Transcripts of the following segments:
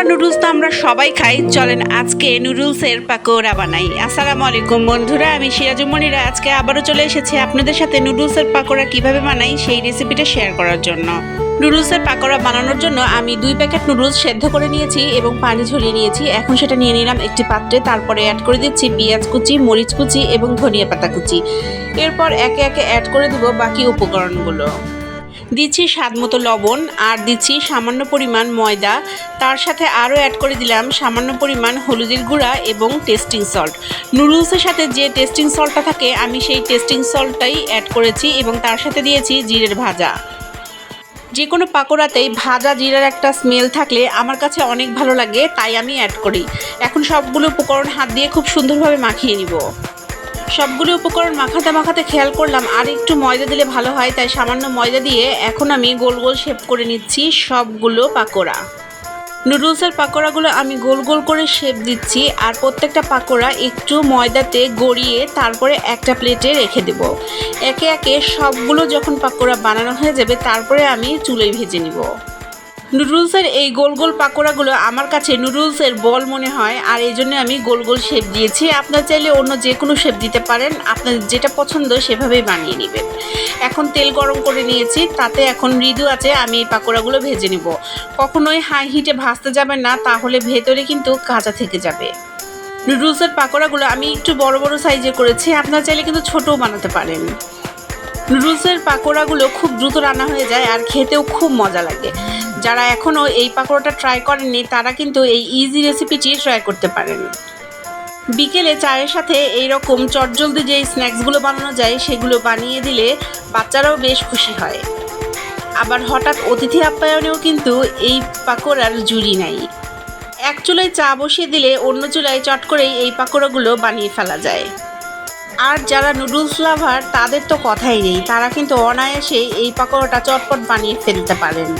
করা নুডলস তো আমরা সবাই খাই। চলেন আজকে নুডলসের পাকোড়া বানাই। আসসালামু আলাইকুম বন্ধুরা, আমি সিরাজুমনিরা আজকে আবারও চলে এসেছি আপনাদের সাথে নুডলসের পাকোড়া কীভাবে বানাই সেই রেসিপিটা শেয়ার করার জন্য। নুডলসের পাকোড়া বানানোর জন্য আমি দুই প্যাকেট নুডলস সেদ্ধ করে নিয়েছি এবং পানি ঝরিয়ে নিয়েছি। এখন সেটা নিয়ে নিলাম একটি পাত্রে। তারপরে অ্যাড করে দিচ্ছি পেঁয়াজ কুচি, মরিচ কুচি এবং ধনিয়া পাতা কুচি। এরপর একে একে অ্যাড করে দেবো বাকি উপকরণগুলো। দিচ্ছি স্বাদ মতো লবণ আর দিচ্ছি সামান্য পরিমাণ ময়দা। তার সাথে আরও অ্যাড করে দিলাম সামান্য পরিমাণ হলুদের গুঁড়া এবং টেস্টিং সল্ট নুডলসের সাথে যে টেস্টিং সল্টটা থাকে, আমি সেই টেস্টিং সল্টটাই অ্যাড করেছি এবং তার সাথে দিয়েছি জিরের ভাজা। যে কোনো পাকোড়াতেই ভাজা জিরার একটা স্মেল থাকলে আমার কাছে অনেক ভালো লাগে, তাই আমি অ্যাড করি। এখন সবগুলো উপকরণ হাত দিয়ে খুব সুন্দরভাবে মাখিয়ে নিব। সবগুলো উপকরণ মাখাতে মাখাতে খেয়াল করলাম, আর একটু ময়দা দিলে ভালো হয়, তাই সামান্য ময়দা দিয়ে এখন আমি গোল গোল শেপ করে নিচ্ছি সবগুলো পাকোড়া। নুডলসের পাকোড়াগুলো আমি গোল গোল করে শেপ দিচ্ছি, আর প্রত্যেকটা পাকোড়া একটু ময়দাতে গড়িয়ে তারপরে একটা প্লেটে রেখে দেব। একে একে সবগুলো যখন পাকোড়া বানানো হয়ে যাবে, তারপরে আমি চুলোয় ভেজে নিব। নুডলসের এই গোল গোল পাকোড়াগুলো আমার কাছে নুডলসের বল মনে হয়, আর এই জন্য আমি গোল গোল শেপ দিয়েছি। আপনার চাইলে অন্য যে কোনো শেপ দিতে পারেন আপনার যেটা পছন্দ সেভাবেই বানিয়ে নেবেন। এখন তেল গরম করে নিয়েছি, তাতে এখন মৃদু আছে, আমি এই পাকোড়াগুলো ভেজে নিব। কখনোই হাই হিটে ভাজতে যাবেন না, তাহলে ভেতরে কিন্তু কাঁচা থেকে যাবে। নুডলসের পাকোড়াগুলো আমি একটু বড় বড় সাইজে করেছি, আপনার চাইলে কিন্তু ছোটও বানাতে পারেন। নুডলসের পাকোড়াগুলো খুব দ্রুত রান্না হয়ে যায়, আর খেতেও খুব মজা লাগে। যারা এখনও এই পাকোড়াটা ট্রাই করেননি, তারা কিন্তু এই ইজি রেসিপিটি ট্রাই করতে পারেন। বিকেলে চায়ের সাথে এই রকম চটজলদি যে স্ন্যাক্সগুলো বানানো যায়, সেগুলো বানিয়ে দিলে বাচ্চারাও বেশ খুশি হয়। আবার হঠাৎ অতিথি আপ্যায়নেও কিন্তু এই পাকোড়ার জুড়ি নাই। এক চুলায় চা বসিয়ে দিলে অন্য চুলায় চট করেই এই পাকোড়াগুলো বানিয়ে ফেলা যায়। আর যারা নুডলস লাভার তাদের তো কথাই নেই। তারা কিন্তু অনায়াসে এই পাকোড়াটা চটপট বানিয়ে ফেলতে পারেন।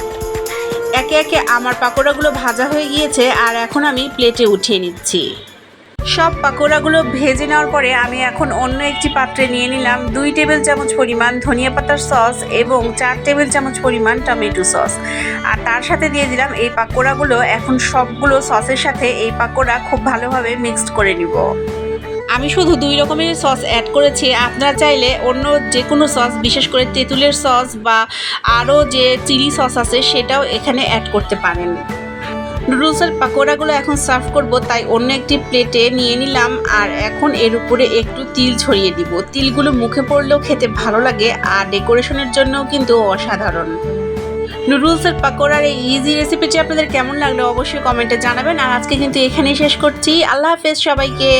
একে একে আমার পাকোড়াগুলো ভাজা হয়ে গিয়েছে আর এখন আমি প্লেটে উঠিয়ে নিচ্ছি। সব পাকোড়াগুলো ভেজে নেওয়ার পরে আমি এখন অন্য একটি পাত্রে নিয়ে নিলাম দুই টেবিল চামচ পরিমাণ ধনিয়া পাতার সস এবং চার টেবিল চামচ পরিমাণ টমেটো সস। আর তার সাথে দিয়ে দিলাম এই পাকোড়াগুলো। এখন সবগুলো সসের সাথে এই পাকোড়া খুব ভালোভাবে মিক্সড করে নিব। আমি শুধু দুই রকমের সস অ্যাড করেছি। আপনারা চাইলে অন্য যে কোনো সস, বিশেষ করে তেঁতুলের সস বা আরও যে চিলি সস আছে, সেটাও এখানে অ্যাড করতে পারেন। নুডলসের পাকোড়াগুলো এখন সার্ভ করব, তাই অন্য একটি প্লেটে নিয়ে নিলাম। আর এখন এর উপরে একটু তিল ছড়িয়ে দিব। তিলগুলো মুখে পড়লেও খেতে ভালো লাগে, আর ডেকোরেশনের জন্যও কিন্তু অসাধারণ। নুডলসের পাকোড়ার এই ইজি রেসিপিটি আপনাদের কেমন লাগল, অবশ্যই কমেন্টে জানাবেন। আর আজকে কিন্তু এখানেই শেষ করছি। আল্লাহ হাফেজ সবাইকে।